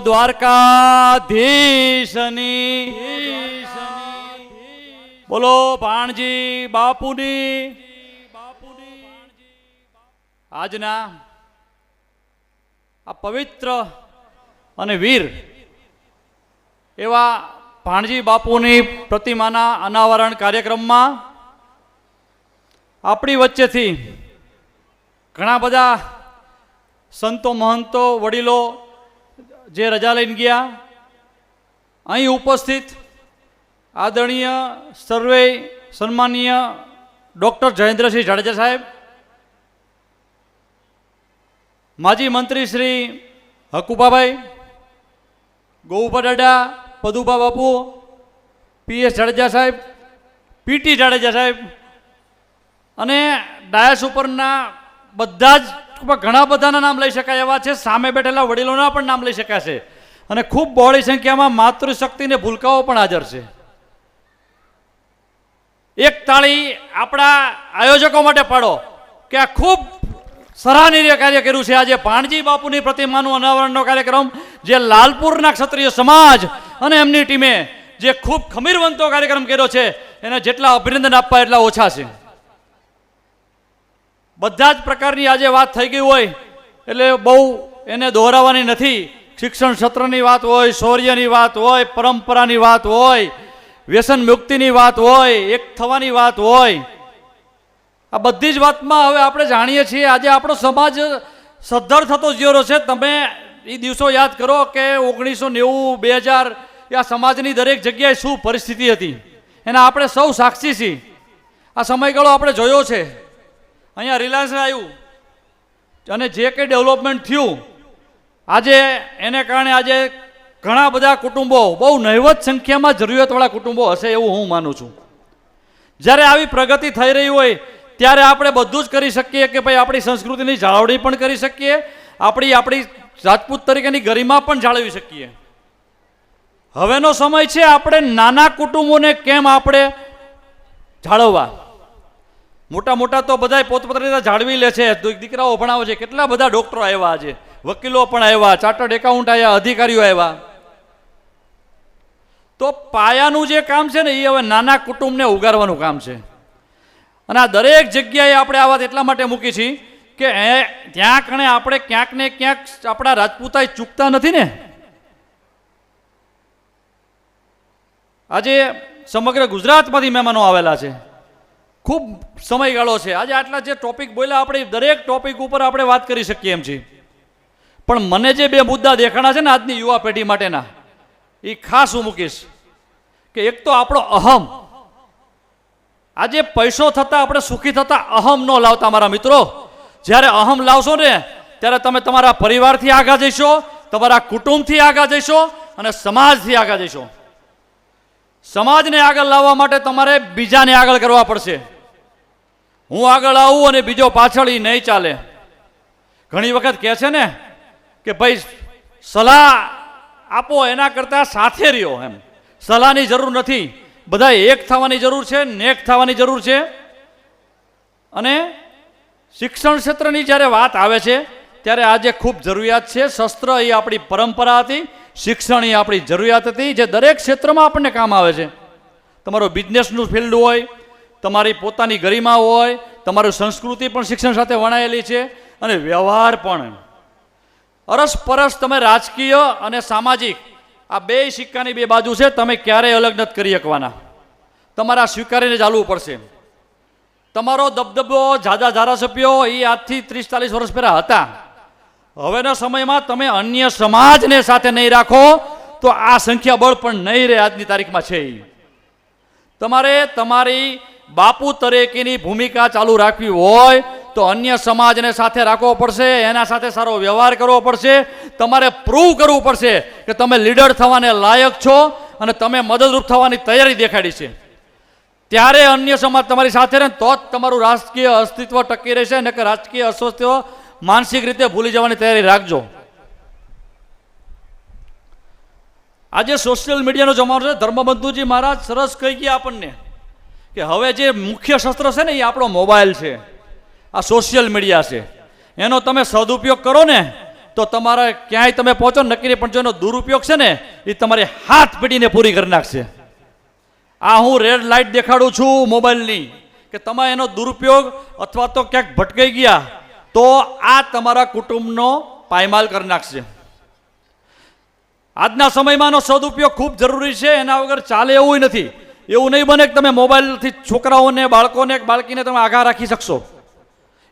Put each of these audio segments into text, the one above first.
દ્વારકાધીશની। બોલો, ભાણજી બાપુની। આજના આ પવિત્ર અને વીર એવા ભાણજી બાપુની પ્રતિમાના અનાવરણ કાર્યક્રમમાં આપણી વચ્ચેથી ઘણા બધા સંતો, મહંતો, વડીલો જે રજા લઈને ગયા, અહીં ઉપસ્થિત આદરણીય, સર્વે સન્માનીય ડૉક્ટર જયેન્દ્રસિંહ જાડેજા સાહેબ, માજી મંત્રી શ્રી હકુભાભાઈ ગોઉભા દાદા પદુભા બાપુ પીએસ જાડેજા સાહેબ પીટી જાડેજા સાહેબ અને ડાયસ ઉપરના બધા જ ઘણા બધાના નામ લઈ શકાય એવા છે. સામે બેઠેલા વડીલોના પણ નામ લઈ શકાશે અને ખૂબ બહોળી સંખ્યામાં માતૃશક્તિને ભૂલકાઓ પણ હાજર છે. એક તાળી આપણા આયોજકો માટે પાડો કે આ ખૂબ સરાહનીય કાર્ય કર્યું છે. આજે ભાણજી બાપુની પ્રતિમાનું અનાવરણનો કાર્યક્રમ, જે લાલપુરના ક્ષત્રિય સમાજ અને એમની ટીમે જે ખૂબ ખમીરવંતો કાર્યક્રમ કર્યો છે, એને જેટલા અભિનંદન આપવા એટલા ઓછા છે. બધા જ પ્રકારની આજે વાત થઈ ગઈ હોય, એટલે બહુ એને દોહરાવવાની નથી. શિક્ષણ ક્ષેત્રની વાત હોય, શૌર્યની વાત હોય, પરંપરાની વાત હોય, વ્યસન મુક્તિની વાત હોય, એક થવાની વાત હોય. આ બધી જ વાતમાં હવે આપણે જાણીએ છીએ, આજે આપણો સમાજ સદ્ધર થતો જ્યોરો છે. તમે એ દિવસો યાદ કરો કે ઓગણીસો નેવું, બે હજાર આ સમાજની દરેક જગ્યાએ શું પરિસ્થિતિ હતી. એના આપણે સૌ સાક્ષી છીએ. આ સમયગાળો આપણે જોયો છે. અહીંયા રિલાયન્સ આવ્યું. અને જે કંઈ ડેવલપમેન્ટ થયું, આજે એને કારણે આજે ઘણા બધા કુટુંબો, બહુ નહિવત સંખ્યામાં જરૂરિયાતવાળા કુટુંબો હશે એવું હું માનું છું. જ્યારે આવી પ્રગતિ થઈ રહી હોય, ત્યારે આપણે બધું જ કરી શકીએ કે ભાઈ આપણી સંસ્કૃતિની જાળવણી પણ કરી શકીએ, આપણી આપણી રાજપૂત તરીકેની ગરિમા પણ જાળવી શકીએ. હવેનો સમય છે આપણે નાના કુટુંબોને કેમ આપણે જાળવવા? મોટા મોટા તો બધા પોતપોતાની જાળવી લે છે. દીકરાઓ ભણાવે છે. કેટલા બધા ડોક્ટરો આવ્યા આજે. વકીલો પણ આવ્યા, ચાર્ટર્ડ એકાઉન્ટ આવ્યા, અધિકારીઓ આવ્યા. તો પાયાનું જે કામ છે ને, એ હવે નાના કુટુંબને ઉગારવાનું કામ છે. અને આ દરેક જગ્યાએ આપણે આ વાત એટલા માટે મૂકી છીએ કે એ ત્યાં કણે આપણે ક્યાંક ને ક્યાંક આપણા રાજપૂતાઈ ચૂકતા નથી ને. આજે સમગ્ર ગુજરાતમાંથી મહેમાનો આવેલા છે. ખૂબ સમયગાળો છે. આજે આટલા જે ટોપિક બોલ્યા, આપણે દરેક ટોપિક ઉપર આપણે વાત કરી શકીએ એમ છીએ. પણ મને જે બે મુદ્દા દેખાણા છે ને આજની યુવા પેઢી માટેના એ ખાસ હું મૂકીશ કે એક તો આપણો અહમ. આજે પૈસો થતા આપણે સુખી થતા અહમ ન લાવતા મારા મિત્રો. જ્યારે અહમ લાવશો ને, ત્યારે તમે તમારા પરિવારથી આગળ જઈશો, તમારા કુટુંબથી આગળ જઈશો અને સમાજથી આગળ જઈશો. સમાજને આગળ લાવવા માટે તમારે બીજાને આગળ કરવા પડશે. હું આગળ આવું અને બીજો પાછળ એ નહીં ચાલે. ઘણી વખત કહે છે ને કે ભાઈ સલાહ આપો એના કરતાં સાથે રહ્યો એમ. સલાહની જરૂર નથી. બધા એક થવાની જરૂર છે, નેક થવાની જરૂર છે. અને શિક્ષણ ક્ષેત્રની જ્યારે વાત આવે છે, ત્યારે આજે ખૂબ જરૂરિયાત છે. શસ્ત્ર એ આપણી પરંપરા હતી, શિક્ષણ એ આપણી જરૂરિયાત હતી, જે દરેક ક્ષેત્રમાં આપણને કામ આવે છે. તમારો બિઝનેસનું ફિલ્ડ હોય તમારી પોતાની ગરિમા હોય, તમારી સંસ્કૃતિ પણ શિક્ષણ સાથે વણાયેલી છે અને વ્યવહાર પણ. અરસપરસ તમે રાજકીય અને સામાજિક, આ બે સિક્કાની બે બાજુ છે, તમે ક્યારેય અલગ નથી કરી શકવાના. તમારા સ્વીકારીને ચાલવું પડશે. તમારો દબદબો જાજા ધારાસભ્યો એ આજથી ત્રીસ ચાલીસ વર્ષ પહેલા હતા. હવેના સમયમાં તમે અન્ય સમાજને સાથે નહીં રાખો, તો આ સંખ્યા બળ પણ નહીં રહે આજની તારીખમાં છે. તમારે તમારી બાપુ તરીકેની ભૂમિકા ચાલુ રાખવી હોય તો અન્ય સમાજને સાથે રાખવો પડશે, એના સાથે સારો વ્યવહાર કરવો પડશે. તમારે પ્રૂવ કરવું પડશે કે તમે લીડર થવાને લાયક છો અને તમે મદદરૂપ થવાની તૈયારી દેખાડી છે. ત્યારે અન્ય સમાજ તમારી સાથે રહે તો જ તમારું રાજકીય અસ્તિત્વ ટકી રહેશે અને કે રાજકીય અસ્તિત્વ માનસિક રીતે ભૂલી જવાની તૈયારી રાખજો. આજે સોશિયલ મીડિયાનો જમાનો છે. ધર્મબંધુજી મહારાજ સરસ કહી ગયા આપણને. કે હવે જે મુખ્ય શસ્ત્ર છે ને એ આપણો મોબાઈલ છે, આ સોશિયલ મીડિયા છે. એનો તમે સદુપયોગ કરો ને, તો તમારે ક્યાંય તમે પહોંચો નક્કી પણ જો એનો દુરુપયોગ છે ને, એ તમારી હાથ પીટીને પૂરી કરી નાખશે. આ હું રેડ લાઇટ દેખાડું છું મોબાઈલની, કે તમે એનો દુરુપયોગ અથવા તો ક્યાંક ભટકાઈ ગયા, તો આ તમારા કુટુંબનો પાયમાલ કરી નાખશે. આજના સમયમાંનો સદુપયોગ ખૂબ જરૂરી છે, એના વગર ચાલે એવું નથી. એવું નહીં બને કે તમે મોબાઈલથી છોકરાઓને, બાળકોને બાળકીને તમે આઘા રાખી શકશો.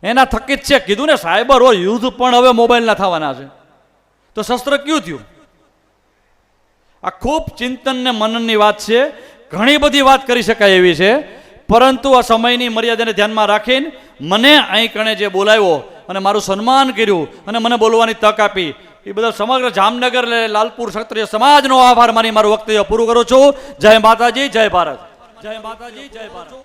એના થકી જ છે. કીધું ને સાયબર હોય, યુદ્ધ પણ હવે મોબાઈલના થવાના છે. તો શસ્ત્ર કયું થયું? આ ખૂબ ચિંતન ને મનનની વાત છે. ઘણી બધી વાત કરી શકાય એવી છે. પરંતુ આ સમયની મર્યાદાને ધ્યાનમાં રાખીને મને અહીં કણે જે બોલાવ્યો અને મારું સન્માન કર્યું અને મને બોલવાની તક આપી. એ બધા સમગ્ર જામનગર લાલપુર ક્ષત્રિય સમાજનો આભાર માની મારું વક્તવ્ય પૂરું કરું છું. જય માતાજી, જય ભારત. જય માતાજી, જય ભારત.